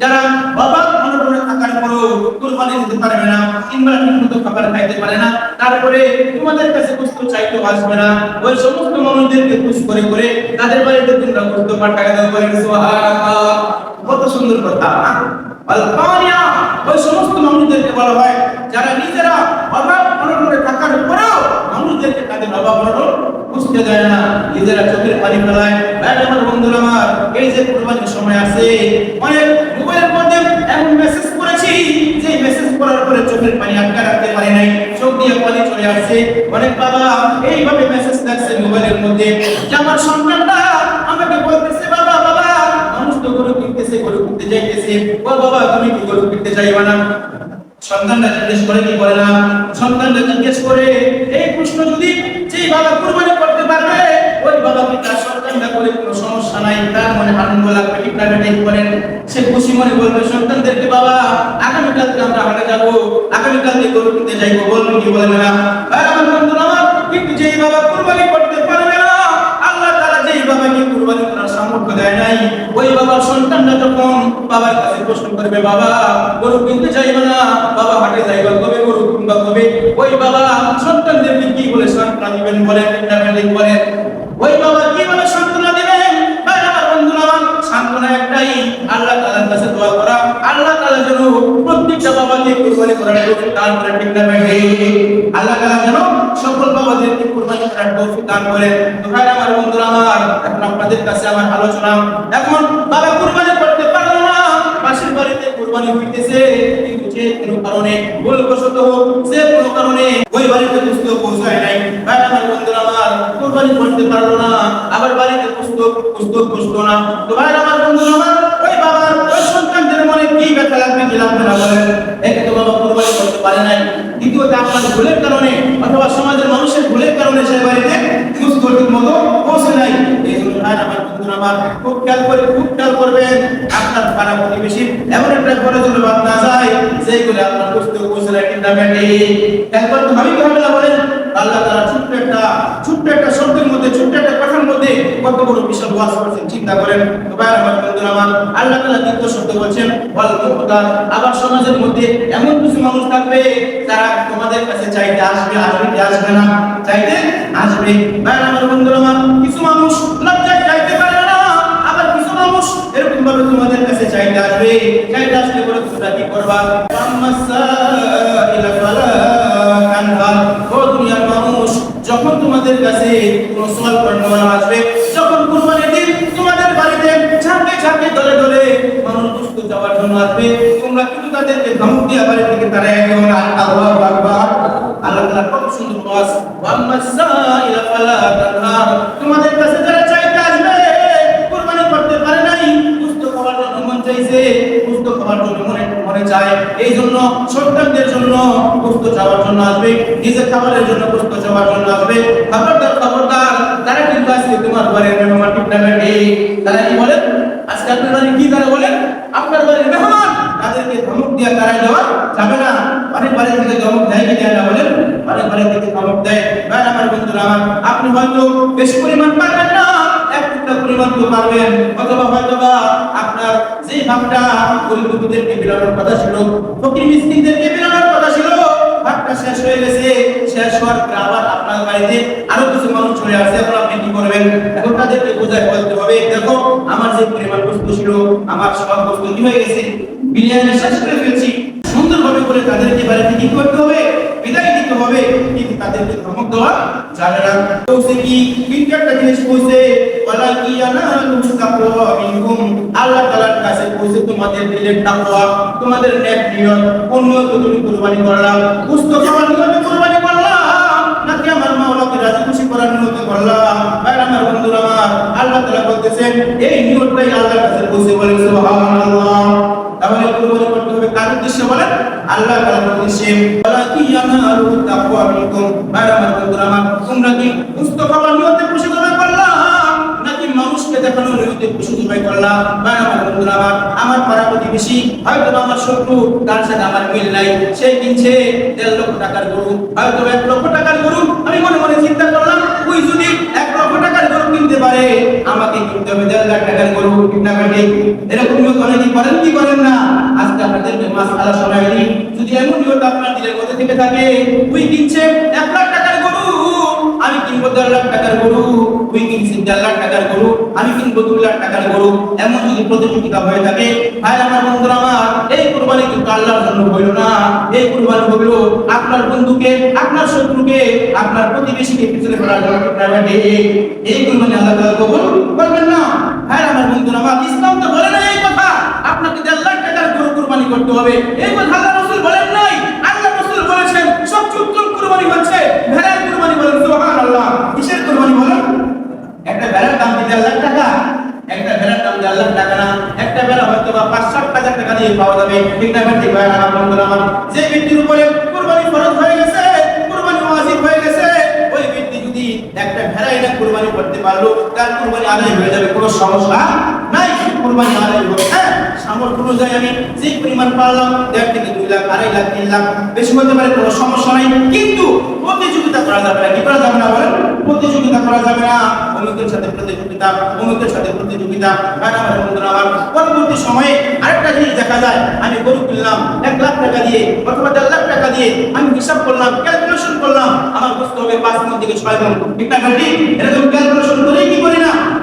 যারা বাবা মনে থাকার পরও কুরবানি দিতে পারবে না, কিংবা ঠিকমতো খাবার খাইতে পারে না, তারপরে তোমাদের কাছে কুস্তু চাইতে আসবে না, ওই সমস্ত মানুষদেরকে খুশ করে করে তাদের বাড়িতে তোমরা কুস্তু পাঠায় দাও সুবহানাল্লাহ কত সুন্দর কথা না? ওই সমস্ত মানুষদেরকে বলা হয়, যারা নিজেরা অভাব অনটনে থাকার পরেও তাদের অভাব অনটন বুঝতে দেয় না, নিজেরা চোখের পানি ফেলায়। ভাই, আমার বন্ধুরা আমার, এই যে কুরবানির সময় আছে, অনেক মোবাইলের মধ্যে এমন মেসেজ করেছি যে মেসেজ করার পরে চোখের পানি আটকে রাখতে পারি নাই, চোখ দিয়ে পানি চলে আসছে। অনেক বাবা এইভাবে মেসেজ দেখছে মোবাইলের মধ্যে। যে আমার সন্তানটা আমাকে বলতেছে, বাবা বাবা, মানুষ তো গরু কিনতেছে, গরু কিনতে যাইতেছে। ও বাবা, তুমি কি গরু কিনতে চাইবা না? সন্তানরা জিজ্ঞেস করে, কি করে না? সন্তানরা জিজ্ঞেস করে, এই প্রশ্ন যদি যেই বাবা কুরবানি করতে পারবে, ওই বাবাকে তার সন্তানরা করে কোনো সমস্যা নাই, তার মনে আনন্দ লাগবে ঠিক না করেন? সে খুশি মনে বলবে, সন্তানদেরকে বাবা, আগামীকাল থেকে আমরা হাটে যাব আগামীকালকে গরু কিনতে যাইবো। বলবে কি বলবে না? আমার বন্ধুরা আমার কিন্তু যেই বাবা কুরবানি করতে পারবে না, আল্লাহ তাআলা যেই বাবাকে কুরবানি করার সামর্থ্য দেয় নাই বাবার সন্তানটা যখন বাবার কাছে প্রশ্ন করবে, বাবা, গরু কিনতে চাইবে না? বাবা, হাটে যাইবা কবে? গরু কিনবা কবে? ওই বাবা, সন্তানদেরকে কি বলে? সন্তান দিবেন বলেন বলেন ওই বাবা কুরবানি করার তৌফিক দান করে ঠিক না আল্লাহ তাআলা যেন সকল বাবাদেরকে কুরবানি করার তৌফিক দান তো ভাই আমার বন্ধুরা আমার, এখন আপনাদের কাছে আমার আলোচনা। এখন বাবা কুরবানি করতে পারল না, পাশের বাড়িতে কুরবানি হইতেছে, কিন্তু যে কোনো কারণে ভুলবশত, যে কোনো কারণে ওই বাড়িতে পুস্তক পৌঁছায় নাই। ভাই আমার বন্ধুরা আমার, কুরবানি করতে পারল না, আবার বাড়িতে পুস্তক পুস্তক পুষলো না। তো ভাই আমার বন্ধুরা আমার কি ব্যথা লাগবে লাগবে না বলেন? একে তো বাবা কুরবানি করতে পারে নাই। দ্বিতীয়ত আপনার ভুলের কারণে অথবা সমাজের মানুষের ভুলের কারণে সে বাড়িতে পুস্তক ঠিক মতো পৌঁছে নাই। এই জন্য ভাই আমার বন্ধুরা আমার খুব খেয়াল করে, খুব খেয়াল করবেন। আপনার পাড়া প্রতিবেশী এমন একটা ঘরে যেন বাদ না যায় যেগুলো আপনার পুস্তক পৌঁছে নাই কিন্তু আমি খেয়াল করতে হবে কি বলেন আল্লাহ তারা ছোট্ট একটা ছোট্ট একটা শব্দের মধ্যে ছোট্ট একটা কথার মধ্যে কত বড় ওয়াজ করেছেন, চিন্তা করেন। আল্লাহ তাআলা শব্দ বলছেন আবার সমাজের মধ্যে এমন কিছু মানুষ থাকবে যারা তোমাদের কাছে চাইতে আসবে আসবে আসবে না। চাইতে আসবে। ভাই আমার বন্ধুরা আমার, কিছু মানুষ পারে না, আবার কিছু মানুষ এরকম ভাবে তোমাদের কাছে চাইতে আসবে। চাইতে আসলে কি করবা? যখন তোমাদের কাছে কোন সোয়াল করানো আসবে, যখন কুরবানির দিন তোমাদের বাড়িতে ঝাঁকে ঝাঁকে দলে দলে মানুষ দুস্থ যাওয়ার জন্য আসবে, তোমরা কিন্তু তাদেরকে ধমক দিয়ে বাড়ি থেকে তারা একদম আল্লাহ আকবার। আল্লাহ তাআলা কত সুন্দর তোমাদের কাছে নিজের খাবারের জন্য সুস্থ যাওয়ার জন্য আসবে। খবরদার তারা কিন্তু তোমার মেহমান তারা কি বলেন আজকে আপনার বাড়ি কি তারা বলেন আপনার বাড়ির মেহমান। তাদেরকে দেওয়া যাবে না। বলেন? দেয়। আমার আপনি হয়তো বেশি পরিমাণ পাবেন না। আরও কিছু মানুষ চলে আসছে। এখন আপনি কি করবেন? এখন তাদেরকে বোঝায় বলতে হবে, দেখো, আমার যে পরিমাণ বস্তু ছিল, আমার সব বস্তু কি হয়ে গেছে? বিরিয়ানি শেষ করে ফেলছি। করে তাদেরকে বাড়িতে কি করতে হবে, বিদায় দিতে হবে। কিন্তু তাদেরকে ধমক দেওয়া যাবে না। তো সে কি কিন্তু একটা জিনিস কইছে ওয়ালা কি ইয়ানালু তাকওয়া মিনকুম আল্লাহ তাআলার কাছে কইছে তোমাদের দিলের তাকওয়া, তোমাদের নেক নিয়ত নিয়তে তুমি কুরবানি করলাম। কুস্ত খাওয়ার নিয়তে কুরবানি করলাম। নাকি আমার মাওলাকে রাজি খুশি করার নিয়তে করলাম? ভাই আমার বন্ধুরা আমার, আল্লাহ তাআলা বলতেছেন, এই নিয়তটাই আল্লাহর কাছে কইছে বলেন সুবহানাল্লাহ। তাহলে কুরবানি করতে হবে কার উদ্দেশ্যে বলেন? আল্লাহ কি ইয়ানালু তাকওয়া মিনকুম? তোমরা কি নিয়তে খুশি করে নাকি মানুষকে দেখানোর নিয়তে খুশি করলাম ভাই আমার আমার আমার পাড়া প্রতিবেশী হয়তো আমার শত্রু, তার সাথে আমার মিল নাই। সে কিনছে দেড় লক্ষ টাকার গরু হয়তো এক লক্ষ টাকার গরু। আমি মনে মনে চিন্তা করলাম, ওই যদি এক লক্ষ টাকার গরু কিনতে পারে, আমাকে কিনতে হবে দেড় লাখ টাকার গরু কিনা কাটে এরকম নিয়ত অনেকে করেন, কি করেন না? আজকে আপনাদের মাসালা শোনাই শোনা যদি এমন নিয়ত আপনার দিলের মধ্যে থেকে থাকে তুই কিনছে এক লাখ টাকার গরু আমি কিনবো দেড় লাখ টাকার গরু, তুই কিনছিস দেড় লাখ টাকার গরু, আমি কিনবো দুই লাখ টাকার গরু। এমন যদি প্রতিযোগিতা হয়ে থাকে, ভাই, আমার বন্ধুরা আমার, এই কুরবানি কিন্তু আল্লাহর জন্য হইল না। এই কুরবানি হইল আপনার বন্ধুকে, আপনার শত্রুকে, আপনার প্রতিবেশীকে পিছনে ফেলার জন্য এই কুরবানি আল্লাহ তাআলা কবুল করবেন না। ভাই, আমার বন্ধুরা আমার, ইসলাম তো বলে না এই কথা। আপনাকে দেড় লাখ টাকার গরু কুরবানি করতে হবে। এই কথা আল্লাহ রাসূল বলেন নাই। আল্লাহ রাসূল বলেছেন, সব উত্তম কুরবানি হচ্ছে। ভেড়ার কুরবানি বলেন, সুবহানাল্লাহ। কিসের কুরবানি বলেন? একটা ভেড়ার দাম দেড় লাখ টাকা? একটা ভেড়ার দাম দেড় লাখ টাকা না? একটা ভেড়া হয়তো বা পাঁচ সাত হাজার টাকা দিয়ে পাওয়া যাবে। ঠিক না, ঠিক ভাই, আমার বন্ধুরা আমার, যে ব্যক্তির উপরে কুরবানি ফরজ হয়ে গেছে, কুরবানি ওয়াজিব হয়ে গেছে, ওই ব্যক্তি যদি একটা ভেড়া এনে কুরবানি করতে পারল, তার কুরবানি আদায় হয়ে যাবে, কোনো সমস্যা নাই। আদায় হ্যাঁ সামর্থ্য অনুযায়ী আমি যে পরিমাণ পারলাম, দেড় থেকে দুই লাখ, আড়াই লাখ, তিন লাখ, বেশি হতে পারে, কোনো সমস্যা নাই। কিন্তু প্রতিযোগিতা করা যাবে না। কি করা যাবে না বলেন? প্রতিযোগিতা করা যাবে না। অমুকের সাথে প্রতিযোগিতা, অমুকের সাথে প্রতিযোগিতা। বন্ধুরা, আমার পরবর্তী সময়ে আরেকটা জিনিস দেখা যায়। আমি গরু কিনলাম, এক লাখ টাকা দিয়ে, অথবা দেড় লাখ টাকা দিয়ে আমি হিসাব করলাম ক্যালকুলেশন করলাম। আমার বুঝতে হবে পাঁচ মন থেকে ছয় মন। ঠিক না এরকম ক্যালকুলেশন করেই কি করি না?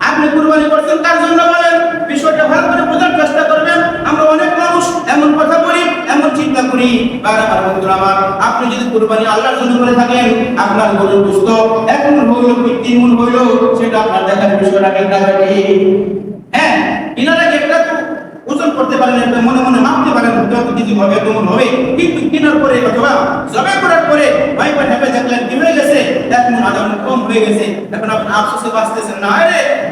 আপনি কুরবানি করছেন, তার জন্য বলেন, বিষয়টা ভালো করে বোঝার চেষ্টা করবেন। আমরা অনেক মানুষ, এমন কথা বলি, এমন চিন্তা করি। আমার বন্ধুরা আমার, আপনি যদি কুরবানি আল্লাহর জন্য করে থাকেন, আপনার গরুর এক মন হইল কি তিন হইল, সেটা আপনার দেখার বিষয়টা কেন হ্যাঁ ইনারা একটা ওজন করতে পারেন, একটা মনে মনে মাপতে পারেন, যত কিছু হবে তেমন হবে। কিন্তু কেনার পরে, অথবা জবে করার পরে, ভাই ভাই হেপে দেখলেন কি হয়ে গেছে? মন আধা কম হয়ে গেছে। এখন আপনি আফসোসে বাঁচতেছেন না, আরে!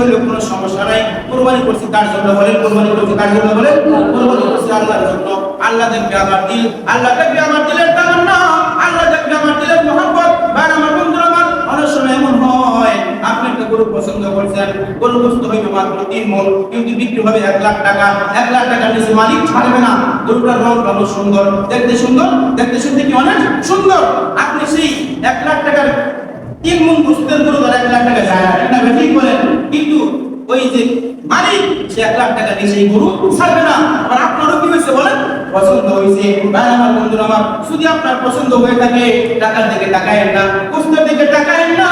হলেও কোনো সমস্যা নাই। কোরবানি করছি কার জন্য বলেন? কোরবানি করছি কার জন্য বলেন? কোরবানি করছি আল্লাহর জন্য। আল্লাহ দেখবে আমার দিল। আল্লাহ দেখবে আমার দিলের তামান্না। আল্লাহ দেখবে আমার দিলের মহব্বত। ভাই আমার বন্ধুরা আমার অনেক সময় এমন হয়, আপনি একটা গরু পছন্দ করছেন, গরু বস্তু হইবে মাত্র তিন মন, কিন্তু বিক্রি হবে এক লাখ টাকা। এক লাখ টাকা নিচে মালিক ছাড়বে না। গরুটার রং ভালো, সুন্দর। দেখতে সুন্দর, দেখতে শুনতে কি অনেক সুন্দর? আপনি সেই এক লাখ টাকার মন গরু ধর এক লাখ টাকা যায়। না এটা কিন্তু ওই যে মালিক, সে এক লাখ টাকা দিয়ে সেই গরু ছাড়বে না। আর আপনারও কি হয়েছে বলেন? পছন্দ হয়েছে। ভাই, আমার বন্ধুরা, আমার যদি আপনার পছন্দ হয়ে থাকে, টাকার দিকে তাকায়েন না কুস্তের দিকে তাকায়েন না।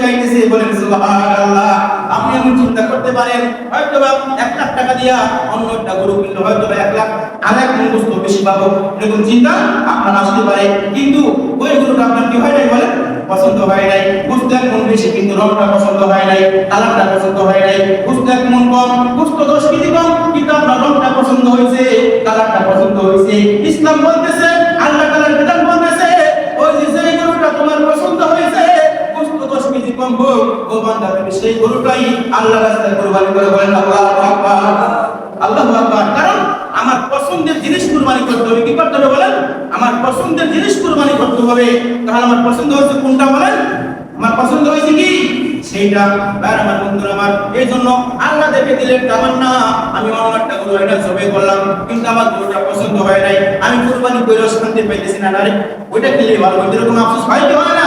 চাইতেছে, বলেন সুবহানাল্লাহ। আপনি এমন চিন্তা করতে পারেন হয়তো এক লাখ টাকা দিয়া অন্য একটা গরু কিনলে হয়তো এক লাখ আর এক বেশি পাবো, এরকম চিন্তা আপনার আসতে পারে। কিন্তু ওই গরুটা আপনার কি হয় নাই বলেন? পছন্দ হয় নাই। বুঝতে মন বেশি, কিন্তু রংটা পছন্দ হয় নাই, কালারটা পছন্দ হয় নাই। বুঝতে মন কম, বুঝতে দশ কেজি কম, কিন্তু আপনার রংটা পছন্দ হয়েছে, কালারটা পছন্দ হয়েছে। ইসলাম বলতেছে সেই গরুটাই আল্লাহ রাস্তায় কুরবানি করে বলেন, আল্লাহু কারণ আমার পছন্দের জিনিস কুরবানি করতে হবে। কি করতে হবে বলেন? আমার পছন্দের জিনিস কুরবানি করতে হবে। তাহলে আমার পছন্দ হচ্ছে কোনটা বলেন? আমার পছন্দ হয়েছে কি? সেইটা। আর আমার বন্ধুরা আমার এই জন্য আল্লাহ দেখে দিলেন, তামান্না, আমি অন্য একটা গরু এটা জবে করলাম, কিন্তু আমার গরুটা পছন্দ হয় নাই। আমি কুরবানি করে শান্তি পাইতেছি না। আরে, ওইটা কিনলে ভালো এরকম আফসোস হয় কি হয় না?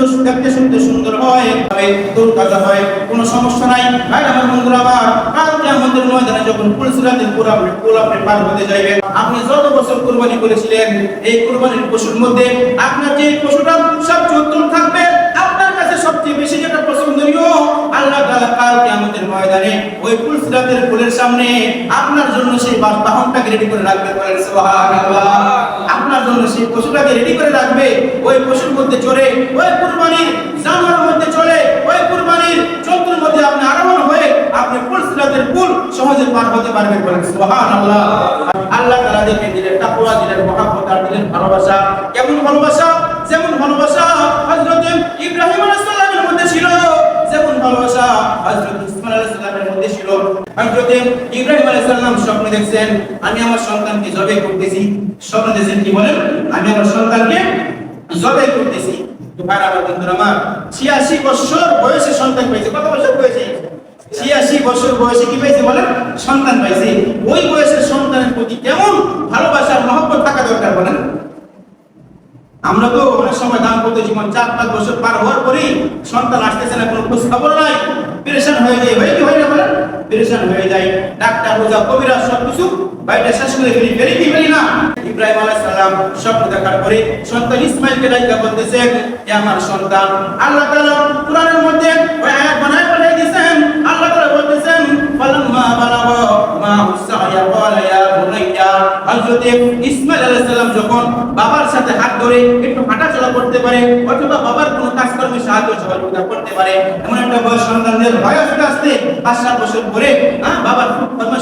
দেখতে সুন্দর হয় তবে কাজা হয়, কোনো সমস্যা নাই। ভাই, আমার বন্ধুরা আবার কালকে আমাদের ময়দানে যখন পুলিশরাতের পুরো আপনি পার হতে যাইবে, আপনি যত বছর কুরবানি করেছিলেন, এই কুরবানির পশুর মধ্যে আপনার যে পশুটা সবচেয়ে উত্তম থাকবে সবচেয়ে বেশি যেটা পছন্দনীয়, আল্লাহ তাআলা ময়দানে ওই পুলের সামনে আপনার জন্য সেই বাহনটাকে রেডি করে রাখবে বলেন, সুবহানাল্লাহ। আপনার জন্য সেই পশুটাকে রেডি করে রাখবে। ওই পশুর মধ্যে চড়ে, ওই কুরবানির মধ্যে ওই কুরবানির মধ্যে আপনি আরোহণ হয়ে আপনি পুল সহজে পার হতে পারবেন বলেন, সুবহানাল্লাহ। আল্লাহ তাআলা দিলেন, তাকওয়া দিলেন, মহব্বত আর দিলেন ভালোবাসা। কেমন ভালোবাসা? যেমন ভালোবাসা হযরত ইব্রাহিম আলাইহিস সালামের মধ্যে ছিল যেমন ভালোবাসা হযরত ইসমাঈল আলাইহিস সালামের মধ্যে ছিল হযরত সালাম স্বপ্ন দেখছেন, আমি আমার সন্তানকে জবাই করতেছি। স্বপ্ন দেখছেন কি বলেন? আমি আমার সন্তানকে জবাই করতেছি। তো ভাই আমার বন্ধুরা আমার 86 বছর বয়সে সন্তান পেয়েছে কত বছর বয়সে? ছিয়াশি বছর বয়সে কি পাইছে বলেন? সন্তান পাইছে। ওই বয়সের সন্তানের প্রতি কেমন ভালোবাসার মহব্বত থাকা দরকার বলেন? আমরা তো অনেক সময় দাম্পত্য জীবন চার পাঁচ বছর পার হওয়ার পরেই সন্তান আসতেছে না, কোনো খোঁজ খবর নাই। পেরেশান হয়ে যায়। হয়ে কি হয় না বলেন? পেরেশান হয়ে যায়। ডাক্তার রোজা কবিরা সব কিছু বাইরে শেষ করে ফেলি ফেলি কি, ফেলি না। ইব্রাহিম আলাইহিস সালাম স্বপ্ন দেখার পরে সন্তান ইসমাইলকে ডাইকা বলতেছেন এ আমার সন্তান, আল্লাহ তাআলা কোরআনের মধ্যে ওই আয়াত বানায় পাঠিয়ে দিয়েছেন আল্লাহ তাআলা বলতেছেন, ফালাম্মা বালাগা মা হুসায়া ক্বালা হযরত আলাইহিস সালাম যখন বাবার সাথে হাত ধরে একটু হাঁটাচলা করতে পারে, অথবা বাবার কোনো কাজকর্মে সাহায্য সহযোগিতা করতে পারে, এমন একটা বয়স সন্তানদের আস্তে পাঁচ সাত বছর পরে হ্যাঁ বাবার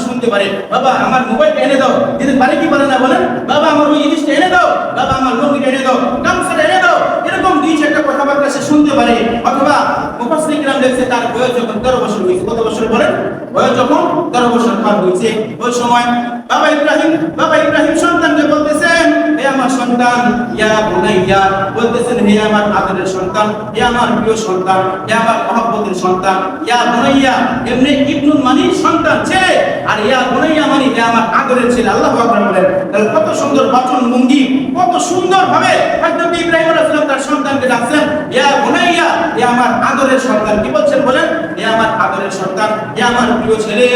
শুনতে পারে, বাবা, আমার এনে দাও। দিদি পারে কি পারে না বলেন, বাবা, আমার ওই জিনিসটা এনে দাও। বাবা, আমার লঙ্গিটা এনে দাও। গামছাটা এনে দাও। এরকম দুই চারটা কথাবার্তা সে শুনতে পারে, অথবা মুফাসসির কিরাম দেখছে তার বয়স যখন তেরো বছর হয়েছে। কত বছর বলেন? বয়স যখন তেরো পার হয়েছে। ওই সময় বাবা ইব্রাহিম বাবা ইব্রাহিম সন্তানকে আমার সন্তান, ইয়া বুনাইয়া বলতেছেন, হে আমার আদরের সন্তান, হে আমার প্রিয় সন্তান, হে আমার মহব্বতের সন্তান, ইয়া বুনাইয়া, এমনি ইবনুল মানি সন্তান ছেলে আর ইয়া বুনাইয়া মানে হে আমার আদরের ছেলে, আল্লাহু আকবার বলেন। তাহলে কত সুন্দর বাচন ভঙ্গি কত সুন্দর ভাবে হযরত ইব্রাহিম আলাইহিস সালাম তার সন্তানকে ডাকছেন, ইয়া বুনাইয়া, হে আমার আদরের সন্তান, কি বলছেন বলেন? হে আমার আদরের সন্তান, হে আমার প্রিয় ছেলে,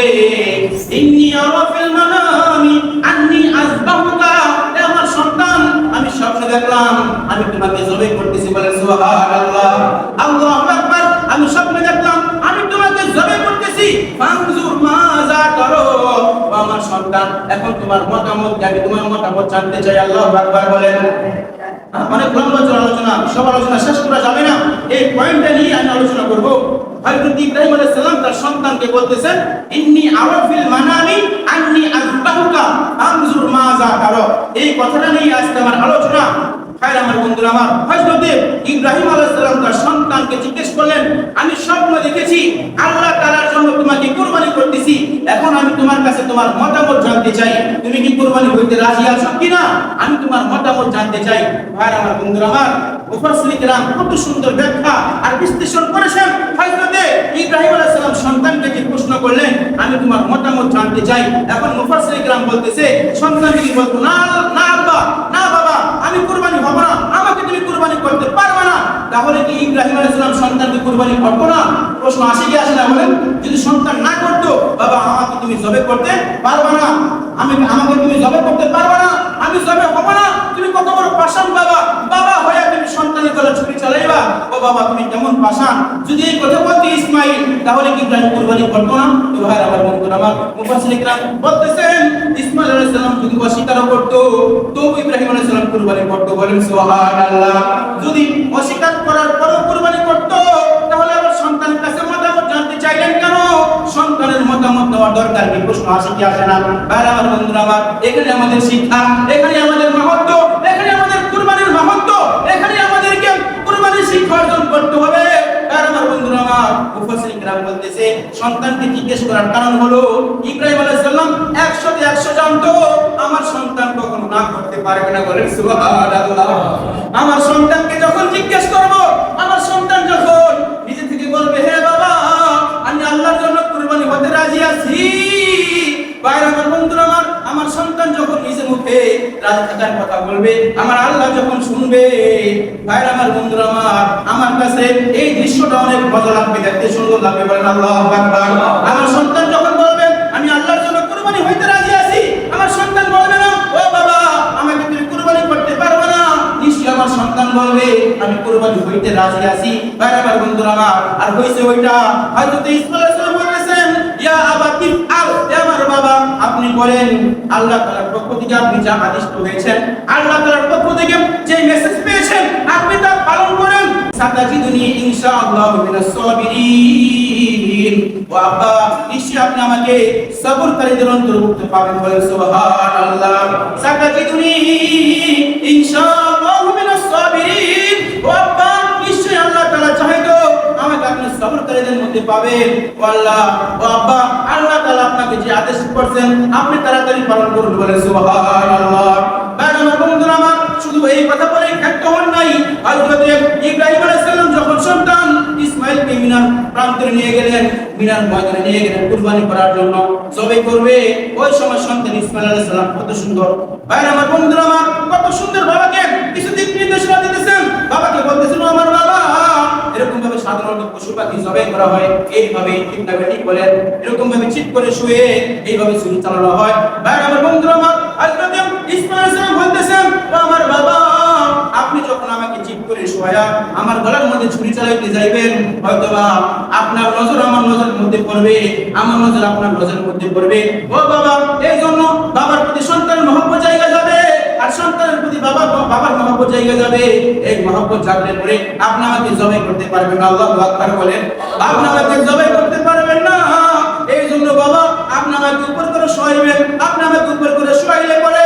ইন্নী আরা ফিল মানামি, আন্নী আযবাহুকা দেখলাম, আমি তোমাকে জবাই করতেছি বলে, সুবহানাল্লাহ। আল্লাহু আকবার, আমি স্বপ্নে দেখলাম, আমি তোমাকে জবাই করতেছি। ফানজুর মাযা করো। আমার সন্তান, এখন তোমার মতামত? আমি তোমার মতামত জানতে চাই, আল্লাহু আকবার বলেন। অনেক লম্বা আলোচনা, সব আলোচনা শেষ করা যাবে না। এই পয়েন্টটা নিয়ে আমি আলোচনা করব। হযরত ইব্রাহিম আলাইহিস সালাম তার সন্তানকে বলতেছেন, ইন্নী আরাফিল মানামি আন্নী আযবাহুকা আনজুর মাযা তারা এই কথাটা নিয়ে আজকে আমার আলোচনা ভাই আমার বন্ধুরা আমার, হযরত ইব্রাহিম আলাইহিস সালাম তার সন্তানকে জিজ্ঞেস করলেন, আমি স্বপ্ন দেখেছি, আল্লাহ তাআলার জন্য তোমাকে কুরবানি করতেছি। এখন আমি তোমার কাছে তোমার মতামত জানতে চাই। তুমি কি কুরবানি হইতে রাজি আছো কিনা? আমি তোমার মতামত জানতে চাই। ভাই আমার বন্ধুরা আমার, মুফাসসির কত সুন্দর ব্যাখ্যা আর বিশ্লেষণ করেছেন। হযরত ইব্রাহিম আলাইহিস সালাম সন্তানকে যে প্রশ্ন করলেন, আমি তোমার মতামত জানতে চাই। এখন মুফাসসির কিরাম বলতেছে, সন্তানকে কি বলতো না না, আব্বা, না বাবা, আমি কুরবানি হব না আমাকে তুমি কুরবানি করতে পারবে না তাহলে কি ইব্রাহিম আলাইহিস সালাম সন্তানকে কুরবানি করতো না? প্রশ্ন আসে কি আসে না? বলেন, যদি সন্তান না করতো, বাবা, আমাকে তুমি জবে করতে পারবা না। আমি আমাকে তুমি জবে করতে পারবে না, আমি জবে হব না। তুমি কত বড় পাষাণ বাবা। বাবা হয়ে তুমি সন্তানের গলা ছুরি চালাইবা। ও বাবা, তুমি কেমন পাষাণ? যদি এই কথা বলতে ইসমাইল, তাহলে কি ইব্রাহিম কুরবানি করতো না। তো ভাই আমার বন্ধু আমার মুফাসসির ইকরাম বলতেছেন, ইসমাইল আলাইহিস সালাম যদি অস্বীকার করতো, তো ইব্রাহিম আলাইহিস সালাম কুরবানি করতো। বলেন, সুবহানাল্লাহ। যদি অস্বীকার করার পরও কুরবানি দেওয়ার দরকার কি প্রশ্ন আসে কি আসে না? ভাই আমার বন্ধুরা, আমার এখানে আমাদের শিক্ষা, এখানে আমাদের মহত্ব এখানে আমাদের কুরবানির মহত্ব এখানে আমাদেরকে কুরবানির শিক্ষা অর্জন করতে হবে। আমার বন্ধুরা, আমার মুফাসসির কিরাম বলতেছে, সন্তানকে জিজ্ঞেস করার কারণ হলো, ইব্রাহিম আলাইহিস সালাম 100 তে 100 জানতো, আমার সন্তান কখনো না করতে পারবে না বলেন সুবহানাল্লাহ। আমার সন্তানকে যখন জিজ্ঞেস করব, আমার সন্তান যখন নিজে থেকে বলবে হে বাইরে আমার আমার আমার সন্তান যখন নিজে মুখে রাজি থাকার কথা বলবে, আমার আল্লাহ যখন শুনবে, ভাইরা, আমার আমার আমার কাছে এই দৃশ্যটা অনেক মজা লাগবে, দেখতে সুন্দর লাগবে, বলেন আল্লাহ আমার সন্তান যখন বলবে, আমি আল্লাহর জন্য কুরবানি হইতে রাজি আছি আমার সন্তান বলবে না, ও বাবা, আমাকে তুমি করতে পারবে না নিশ্চয়ই আমার সন্তান বলবে, আমি কুরবানি হইতে রাজি আছি ভাইরা, আমার বন্ধুরা, আমার, আর হইছে ওইটা। হয়তো সালাম বলেছেন ইয়া বলেন আল্লাহ তাআলার পক্ষ থেকে আপনি যা আদিষ্ট হয়েছেন আল্লাহ তাআলার পক্ষ থেকে যে মেসেজ পেয়েছেন, আপনি তা পালন করেন। আমাকে সবরকারীদের মধ্যে পাবেন। ও আল্লাহ, ও আব্বা, আল্লাহ আপনাকে যে আদেশ করছেন, আপনি তাড়াতাড়ি পালন করুন বলে শুধু এই কথা বলে ক্ষেত্র হন নাই। হযরত ইব্রাহিম আলাইহিস সালাম যখন সন্তান মিনার প্রান্তে নিয়ে গেলেন, মিনার ময়দানে নিয়ে গেলেন কুরবানি করার জন্য। জবে করবে, ওই সময় সন্তান ইসমাইল আলাইহিস সালাম কত সুন্দর। ভাই, আমার বন্ধুরা আমার, কত সুন্দর বাবাকে কিছু দিক নির্দেশনা দিতেছেন। বাবাকে আমার সাধারণত পশু পাখি জবাই করা হয় এইভাবে ঠিক না ঠিক বলেন এরকম ভাবে চিট করে শুয়ে এইভাবে শুরু চালানো হয়। ভাই আমার বন্ধুরা, আমার হযরত ইসমাইল বলতেছেন আমার বাবা, আপনি যখন আমাকে চিট করে শোয়া, আমার গলার মধ্যে ছুরি চালাইতে যাইবেন, হয়তোবা আপনার নজর আমার নজরের মধ্যে পড়বে, আমার নজর আপনার নজরের মধ্যে পড়বে। ও বাবা এই জন্য বাবার প্রতি সন্তানের মহব্বত জায়গা যাবে আর সন্তানের প্রতি বাবা যাবে। এই মহব্বত পরে আপনি আমাকে জবাই করতে পারবেন না। আকবার বলেন আপনি আমাকে জবাই করতে পারবেন না। এই জন্য বাবা আপনি আমাকে উপর করে শোয়াইবেন আপনি আমাকে উপর করে শোয়াইলে পরে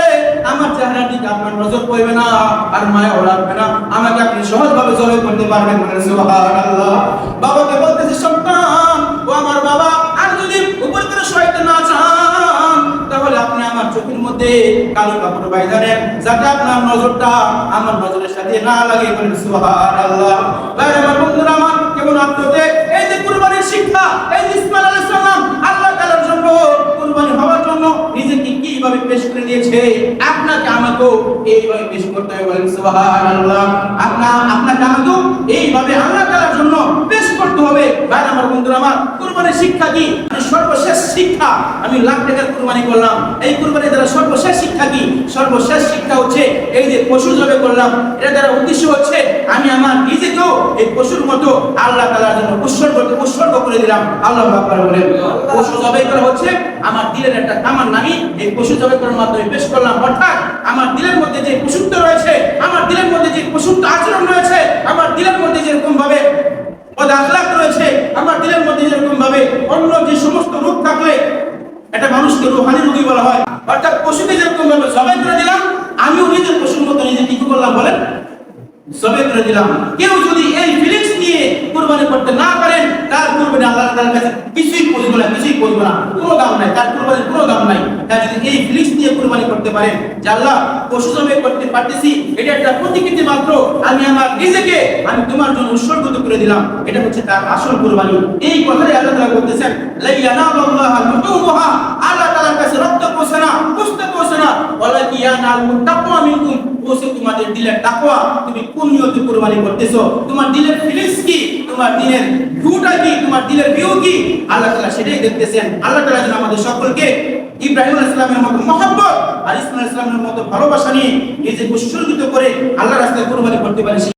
আমার চেহারার দিকে আপনার নজর পড়বে না, আর মায়া লাগবে না। আমাকে আপনি সহজভাবে জবাই করতে পারবেন সুবহানাল্লাহ। বাবাকে আমার চোখের মধ্যে কালো কাপড় বাইধা দেন যাতে আপনার নজরটা আমার নজরের সাথে না লাগে আমার বন্ধুরা, আমার কেমন এই যে কুরবানির শিক্ষা, এই যে সালাম, আল্লাহ জন্য কুরবানি হওয়ার জন্য নিজেকে কীভাবে পেশ করে দিয়েছে আপনাকে আমাকেও এইভাবে পেশ করতে হবে বলেন সুবহানাল্লাহ। আপনা আপনাকে আমাকেও এইভাবে আল্লাহ তাআলার জন্য পেশ করতে হবে। ভাই, আমার বন্ধুরা, আমার কুরবানির শিক্ষা কি? আমি সর্বশেষ শিক্ষা, আমি লাখ টাকার কুরবানি করলাম। এই কুরবানির দ্বারা সর্বশেষ শিক্ষা কি? সর্বশেষ শিক্ষা হচ্ছে এই যে পশু জবে করলাম। এটা দ্বারা উদ্দেশ্য হচ্ছে আমি আমার নিজেকেও এই পশুর মতো আল্লাহ তাআলার জন্য উৎসর্গ উৎসর্গ করে দিলাম। আল্লাহ আকবার বলেন। পশু জবাই করা হচ্ছে, আমার দিলের একটা আমার নামি এই পশু জবাই করার মাধ্যমে পেশ করলাম। অর্থাৎ আমার দিলের মধ্যে যে পশুত্ব রয়েছে, আমার দিলের মধ্যে যে পশুত্ব আচরণ রয়েছে, আমার দিলের মধ্যে যেরকম ভাবে পদ আখলাক রয়েছে আমার দিলের মধ্যে যেরকম ভাবে অন্য যে সমস্ত রোগ থাকলে এটা মানুষকে রোহানি রোগী বলা হয়। অর্থাৎ পশুকে যেরকম ভাবে জবাই করে দিলাম, আমিও নিজের পশুর মতো নিজে কি করলাম বলেন। কুরবানি করতে না পারেন করতে পারতেছি, এটা একটা প্রতিকৃতি মাত্র, আমি আমার নিজেকে, আমি তোমার জন্য উৎসর্গত করে দিলাম। এটা হচ্ছে তার আসল কুরবানি। এই কথাই আল্লাহ রক্ত তোমাদের তাকওয়া। তুমি কোন নিয়তে কুরবানি করতেছো? তোমার দিলের কি? তোমার ভিউটা কি? তোমার দিলের ভিউ কি? আল্লাহ তাআলা সেটাই দেখতেছেন। আল্লাহ তাআলা যেন আমাদের সকলকে ইব্রাহিম মতো মহব্বত আর ইসমাইল মতো ভালোবাসা নিয়ে নিজেকে উৎসর্গিত করে আল্লাহর রাস্তায় কুরবানি করতে পারে